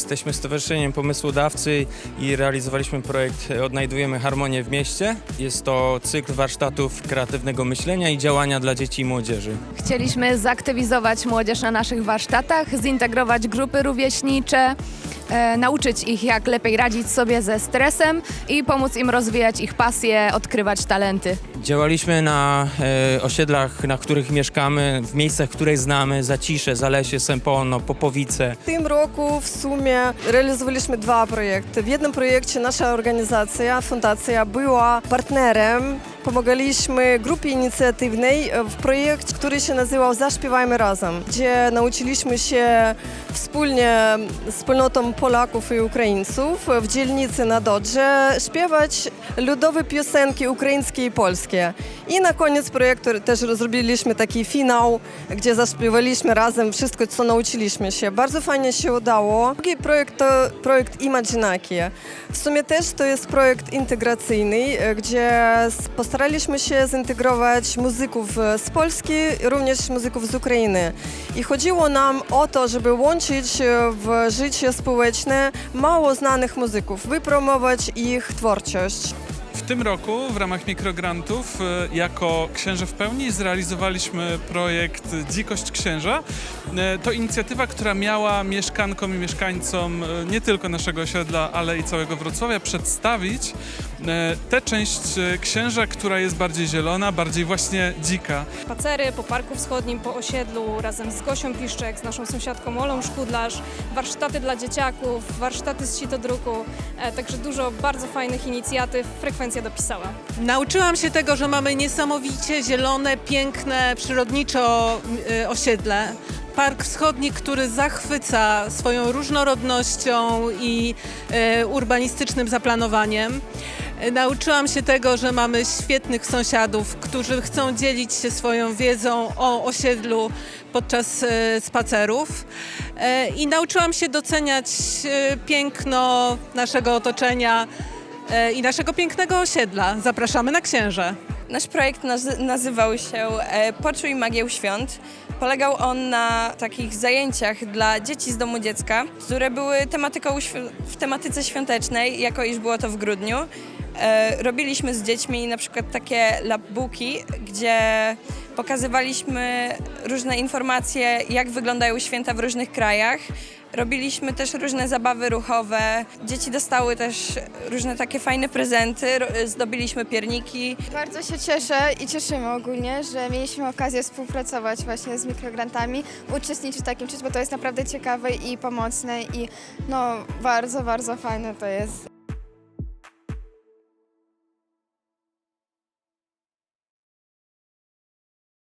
Jesteśmy Stowarzyszeniem Pomysłodawcy i realizowaliśmy projekt Odnajdujemy Harmonię w mieście. Jest to cykl warsztatów kreatywnego myślenia i działania dla dzieci i młodzieży. Chcieliśmy zaktywizować młodzież na naszych warsztatach, zintegrować grupy rówieśnicze, e, nauczyć ich, jak lepiej radzić sobie ze stresem i pomóc im rozwijać ich pasje, odkrywać talenty. Działaliśmy na e, osiedlach, na których mieszkamy, w miejscach, które znamy, Zacisze, Zalesie, Sępono, Popowice. W tym roku w sumie realizowaliśmy dwa projekty. W jednym projekcie nasza organizacja, fundacja była partnerem. Pomagaliśmy grupie inicjatywnej w projekcie, który się nazywał Zaśpiewajmy Razem, gdzie nauczyliśmy się wspólnie z wspólnotą Polaków i Ukraińców w dzielnicy na Dodrze śpiewać ludowe piosenki ukraińskie i polskie. I na koniec projektu też zrobiliśmy taki finał, gdzie zaśpiewaliśmy razem wszystko, co nauczyliśmy się. Bardzo fajnie się udało. Drugi projekt to projekt Imaginaki. W sumie też to jest projekt integracyjny, gdzie postaraliśmy się zintegrować muzyków z Polski, również muzyków z Ukrainy. I chodziło nam o to, żeby łączyć e, w życie społeczne mało znanych muzyków, wypromować ich twórczość. Tym roku w ramach mikrograntów e, jako Księże w Pełni zrealizowaliśmy projekt Dzikość Księża. E, To inicjatywa, która miała mieszkankom i mieszkańcom e, nie tylko naszego osiedla, ale i całego Wrocławia przedstawić tę część księża, która jest bardziej zielona, bardziej właśnie dzika. spacery po Parku Wschodnim, po osiedlu razem z Gosią Piszczek, z naszą sąsiadką Olą Szkudlarz, warsztaty dla dzieciaków, warsztaty z sitodruku, także dużo bardzo fajnych inicjatyw. Frekwencja dopisała. Nauczyłam się tego, że mamy niesamowicie zielone, piękne, przyrodniczo y, osiedle. Park Wschodni, który zachwyca swoją różnorodnością i y, urbanistycznym zaplanowaniem. Nauczyłam się tego, że mamy świetnych sąsiadów, którzy chcą dzielić się swoją wiedzą o osiedlu podczas y, spacerów. I nauczyłam się doceniać piękno naszego otoczenia i naszego pięknego osiedla. Zapraszamy na księże. Nasz projekt nazy- nazywał się e, Poczuj magię świąt. Polegał on na takich zajęciach dla dzieci z domu dziecka, które były tematyką w tematyce świątecznej, jako iż było to w grudniu. E, robiliśmy z dziećmi na przykład takie labbooki, gdzie pokazywaliśmy różne informacje, jak wyglądają święta w różnych krajach. Robiliśmy też różne zabawy ruchowe. Dzieci dostały też różne takie fajne prezenty. Zdobiliśmy pierniki. Bardzo się cieszę i cieszymy ogólnie, że mieliśmy okazję współpracować właśnie z mikrograntami, uczestniczyć w takim czymś, bo to jest naprawdę ciekawe i pomocne i no bardzo, bardzo fajne to jest.